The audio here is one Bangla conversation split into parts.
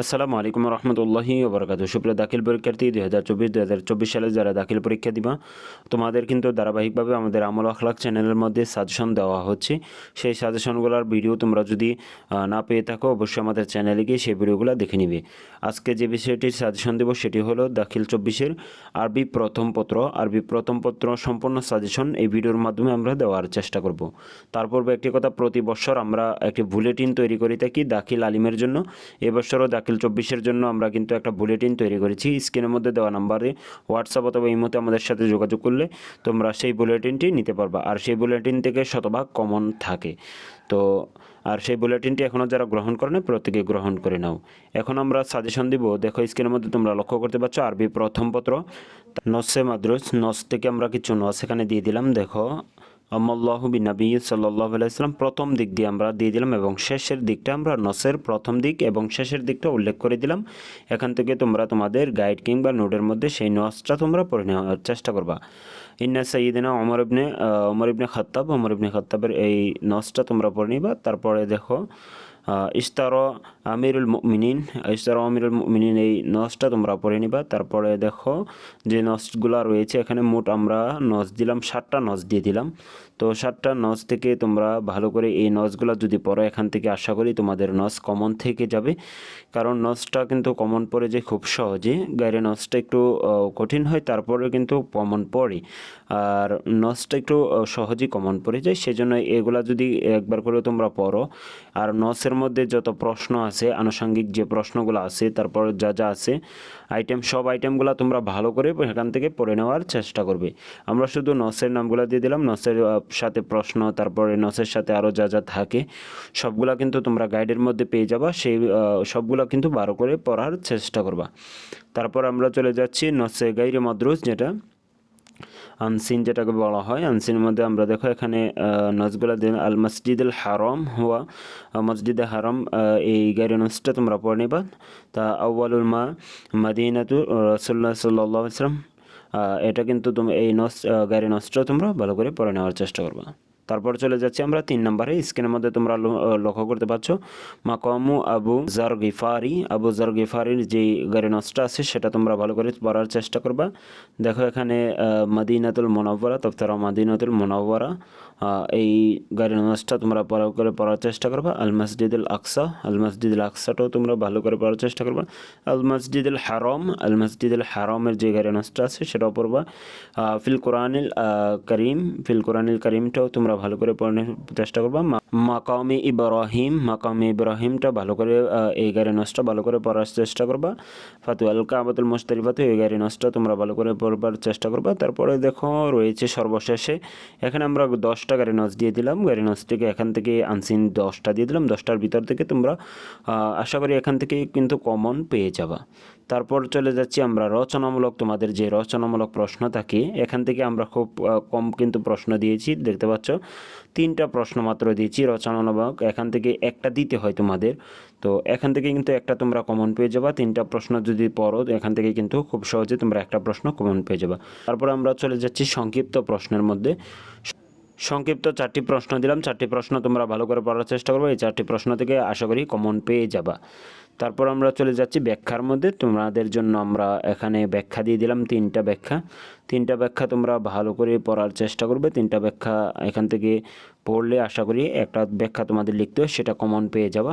আসসালামু আলাইকুম রহমতুল্লাহি ওবরাকাত সুপ্রিয় দাখিল পরীক্ষার্থী, দুই হাজার চব্বিশ, দুই হাজার চব্বিশ সালে যারা দাখিল পরীক্ষা দিবা, তোমাদের কিন্তু ধারাবাহিকভাবে আমাদের আমল আখলাক চ্যানেলের মধ্যে সাজেশন দেওয়া হচ্ছে। সেই সাজেশনগুলোর ভিডিও তোমরা যদি না পেয়ে থাকো, অবশ্যই আমাদের চ্যানেলে গিয়ে সেই ভিডিওগুলো দেখে নিবে। আজকে যে বিষয়টির সাজেশন দেবো সেটি হলো দাখিল চব্বিশের আরবি প্রথম পত্র। আরবি প্রথম পত্র সম্পূর্ণ সাজেশন এই ভিডিওর মাধ্যমে আমরা দেওয়ার চেষ্টা করব। তার পূর্বে একটি কথা প্রতি বছর আমরা একটি বুলেটিন তৈরি করে থাকি দাখিল আলিমের জন্য। এবছরও দাখিল চব্বিশের জন্য আমরা কিন্তু একটা বুলেটিন তৈরি করেছি। স্ক্রিনের মধ্যে দেওয়া নাম্বারে হোয়াটসঅ্যাপ অথবা ইমোতে আমাদের সাথে যোগাযোগ করলে তোমরা সেই বুলেটিনটি নিতে পারবা। আর সেই বুলেটিন থেকে শতভাগ কমন থাকে। তো, আর সেই বুলেটিনটি এখনও যারা গ্রহণ করে না প্রত্যেকে গ্রহণ করে নাও। এখন আমরা সাজেশন দিব, দেখো স্ক্রিনের মধ্যে তোমরা লক্ষ্য করতে পারছ, আরবি প্রথম পত্র, নসে মাদ্রুস, নস থেকে আমরা কিছু নস এখানে দিয়ে দিলাম, দেখো। আমল্লাহ নবী সাল্লাহ আলাইসলাম প্রথম দিক দিয়ে আমরা দিয়ে দিলাম এবং শেষের দিকটা আমরা নসের প্রথম দিক এবং শেষের দিকটা উল্লেখ করে দিলাম। এখান থেকে তোমরা তোমাদের গাইড কিংবা নোটের মধ্যে সেই নসটা তোমরা পড়ে নেওয়ার চেষ্টা করবা। ইন্না সঈদিনা অমর ইবনে অমর ইবনে খত্তাব অমর ইবনে খত্তাবের এই নসটা তোমরা পড়ে নিবা। তারপরে দেখো ইস্তার আমিরুল মিনিন ইস্তার আমিরুল মিনিন এই নসটা তোমরা পড়ে নিবা। তারপরে দেখো যে নসগুলো রয়েছে, এখানে মোট আমরা নস দিলাম ষাটটা নস দিয়ে দিলাম। তো ষাটটা নস থেকে তোমরা ভালো করে এই নসগুলো যদি পড়ো, এখান থেকে আশা করি তোমাদের নস কমন থেকে যাবে। কারণ নসটা কিন্তু কমন পড়ে যে খুব সহজে, গায়ের নসটা একটু কঠিন হয় তারপরে কিন্তু কমন পড়ে। আর নসটা একটু সহজেই কমন পড়ে যায়, সেজন্য এগুলা যদি একবার করে তোমরা পড়ো, আর নসের মধ্যে যত প্রশ্ন আছে, আনুষঙ্গিক যে প্রশ্নগুলো আছে, তারপর যা যা আছে আইটেম সব আইটেমগুলো তোমরা ভালো করে এখান থেকে পড়ে নেওয়ার চেষ্টা করবে। আমরা শুধু নসের নামগুলো দিয়ে দিলাম নসের সাথে প্রশ্ন, তারপরে নসের সাথে আরও যা যা থাকে, সবগুলা কিন্তু তোমরা গাইডের মধ্যে পেয়ে যাবা, সেই সবগুলো কিন্তু ভালো করে পড়ার চেষ্টা করবা। তারপর আমরা চলে যাচ্ছি নসে গাইরে মাদ্রুস যেটা আনসিন যেটাকে বলা হয়, আনসিনের মধ্যে আমরা দেখো এখানে নজগুলা দিন আল মসজিদ আল হারম হওয়া মসজিদ হারম এই গাড়ি নজটা তোমরা পড়ে নিবা। তা আউ্বালুল মা মাদিনাতু রসুল্লাহ সাল্লাহ ইসলাম এটা কিন্তু তুমি এই নস গাড়ি নষ্ট তোমরা ভালো করে পড়ে নেওয়ার চেষ্টা করবা। তারপর চলে যাচ্ছি আমরা তিন নম্বরে। স্ক্রিনের মধ্যে তোমরা লক্ষ্য করতে পারছ, মাকামু Abu Zar Ghifari. Abu Zar গিফারির যে গাড়ি নসটা আছে, সেটা তোমরা ভালো করে পড়ার চেষ্টা করবা। দেখো এখানে মাদিনাতুল মোনাব্বরা তফতারা মাদিনাতুল মোনাব্বরা এই গাড়ি নসটা তোমরা ভালো করে পড়ার চেষ্টা করবা। আল মসজিদুল আকসা, আল মসজিদুল আকসাটাও তোমরা ভালো করে পড়ার চেষ্টা করবা। আল মসজিদুল হারম, আল মসজিদুল হারমের যে গাড়ি নসটা আছে, সেটাও পড়বা। ফিল কোরআনিল করিম, ফিল কোরআনিল করিমটাও তোমরা ভালো করে পড়ার চেষ্টা করবা। মাকামে ইব্রাহিম, মাকামে ইব্রাহিমটা ভালো করে এই গাড়ি নসটা ভালো করে পড়ার চেষ্টা করবা। ফাতু আল কাবাতুল মুস্তারিফাতে এই গাড়ি নসটা তোমরা ভালো করে পড়বার চেষ্টা করবা। তারপরে দেখো, রয়েছে সর্বশেষে, এখানে আমরা দশটা গাড়ি নস দিয়ে দিলাম। গাড়ি নস থেকে এখান থেকে আনসিন দশটা দিয়ে দিলাম। দশটার ভিতর থেকে তোমরা আশা করি এখান থেকে কিন্তু কমন পেয়ে যাবা। তারপর চলে যাচ্ছি আমরা রচনামূলক, তোমাদের যে রচনামূলক প্রশ্ন থাকে, এখান থেকে আমরা খুব কম কিন্তু প্রশ্ন দিয়েছি, দেখতে পাচ্ছ? তিনটা প্রশ্ন মাত্র দিয়েছি রচনামূলক, এখান থেকে একটা দিতে হয় তোমাদের। তো এখান থেকে কিন্তু একটা তোমরা কমন পেয়ে যাবা, তিনটা প্রশ্ন যদি পড়ো, এখান থেকে কিন্তু খুব সহজে তোমরা একটা প্রশ্ন কমন পেয়ে যাবা। তারপর আমরা চলে যাচ্ছি সংক্ষিপ্ত প্রশ্নের মধ্যে। সংক্ষিপ্ত চারটি প্রশ্ন দিলাম, চারটি প্রশ্ন তোমরা ভালো করে পড়ার চেষ্টা করবে, এই চারটি প্রশ্ন থেকে আশা করি কমন পেয়ে যাবা। তারপর আমরা চলে যাচ্ছি ব্যাখ্যার মধ্যে। তোমাদের জন্য আমরা এখানে ব্যাখ্যা দিয়ে দিলাম তিনটা ব্যাখ্যা। তিনটা ব্যাখ্যা তোমরা ভালো করে পড়ার চেষ্টা করবে। তিনটা ব্যাখ্যা এখান থেকে পড়লে আশা করি একটা ব্যাখ্যা তোমাদের লিখতে হয়, সেটা কমন পেয়ে যাবা।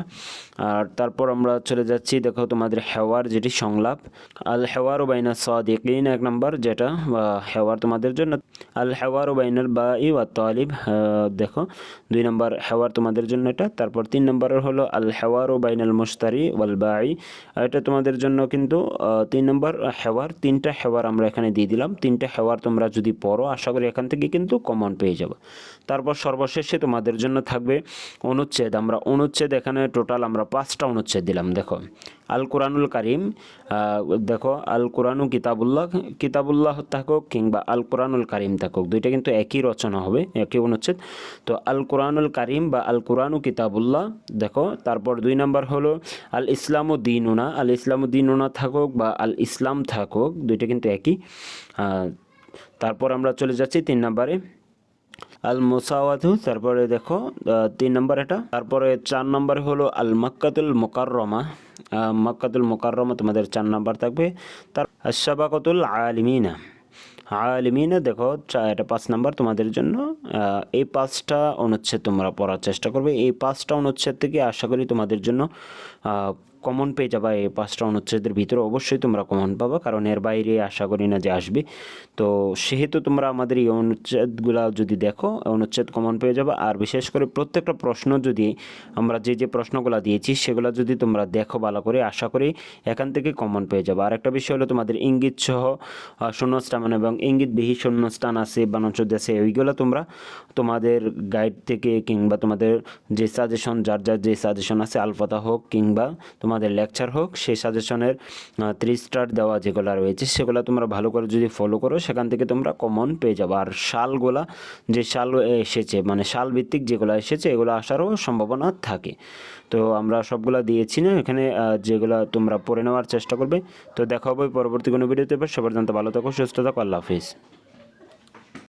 আর তারপর আমরা চলে যাচ্ছি, দেখো তোমাদের হেওয়ার যেটি সংলাপ। আল হেওয়ার বাইনা সাদিকিন, এক নম্বর যেটা, বা হেওয়ার তোমাদের জন্য। আল হেওয়ার বাইনাল বা ই ওয়া তালিব দেখো, দুই নম্বর হেওয়ার তোমাদের জন্য এটা। তারপর তিন নম্বরের হলো আল হেওয়ার বাইনাল মুস্তারি ওয়াল বাই। এটা তোমাদের জন্য কিন্তু তিন নম্বর হেওয়ার, তিনটা হেওয়ার আমরা এখানে দিয়ে দিলাম। তিনটা হেওয়ার তোমরা যদি পড়ো, আশা করি এখান থেকে কিন্তু কমন পেয়ে যাবে। তারপর সর্বশেষে তোমাদের জন্য থাকবে অনুচ্ছেদ। আমরা অনুচ্ছেদ এখানে টোটাল আমরা পাঁচটা অনুচ্ছেদ দিলাম, দেখো। আল কোরআনুল কারিম দেখো, আল কোরআনু কিতাবুল্লাহ কিতাবুল্লাহ থাকুক কিংবা আল কোরআনুল কারিম থাকুক দুইটা কিন্তু একই রচনা হবে, একই অনুচ্ছেদ। তো আল কোরআনুল কারিম বা আল কোরআনু কিতাবুল্লাহ, দেখো। তারপর দুই নাম্বার হলো আল ইসলামু দিনুনা আল ইসলাম ও দিন দিনুনা থাকুক বা আল ইসলাম থাকুক, দুইটা কিন্তু একই। তারপর আমরা চলে যাচ্ছি তিন নাম্বারে। আল মুসাওয়াতু তারপরে দেখো তিন নম্বর এটা। তারপরে চার নম্বরে হলো আল মাক্কাতুল মোকাররমা মক্কাতুল মোকাররমা তোমাদের চার নাম্বার থাকবে। তার আশাবাকতুল আলিমিনা। আলিমিনা দেখো এটা পাঁচ নাম্বার তোমাদের জন্য। এই পাঁচটা অনুচ্ছেদ তোমরা পড়ার চেষ্টা করবে। এই পাঁচটা অনুচ্ছেদ থেকে আশা করি তোমাদের জন্য কমন পেয়ে যাবা এই পাঁচটা অনুচ্ছেদের ভিতরে। অবশ্যই তোমরা কমন পাবা, কারণ এর বাইরে আশা করি না যে আসবে। তো সেহেতু তোমরা আমাদের এই অনুচ্ছেদগুলা যদি দেখো, অনুচ্ছেদ কমন পেয়ে যাবে। আর বিশেষ করে প্রত্যেকটা প্রশ্ন যদি আমরা যে যে প্রশ্নগুলো দিয়েছি, সেগুলো যদি তোমরা দেখো ভালো করে, আশা করি এখান থেকে কমন পেয়ে যাবে। আর একটা বিষয় হলো তোমাদের ইঙ্গিত সহ শূন্যস্থান এবং ইঙ্গিতবিহীন শূন্যস্থান আছে বানানচোদ আছে ওইগুলো তোমরা তোমাদের গাইড থেকে কিংবা তোমাদের যে সাজেশন যার যার যে সাজেশন আছে আলফাতা হোক কিংবা তোমাদের লেকচার হোক, সেই সাজেশনের থ্রি স্টার দেওয়া যেগুলো রয়েছে, সেগুলো তোমরা ভালো করে যদি ফলো করো, সেখান থেকে তোমরা কমন পেয়ে যাব। আর শালগুলা, যে শাল এসেছে মানে শাল ভিত্তিক যেগুলো এসেছে, এগুলো আসারও সম্ভাবনা থাকে। তো আমরা সবগুলা দিয়েছি না, এখানে যেগুলো তোমরা পড়ে নেওয়ার চেষ্টা করবে। তো দেখা হবে পরবর্তী কোনো ভিডিওতে সবার জানতে ভালো থাকো, সুস্থ থাকো, আল্লাহ হাফিজ।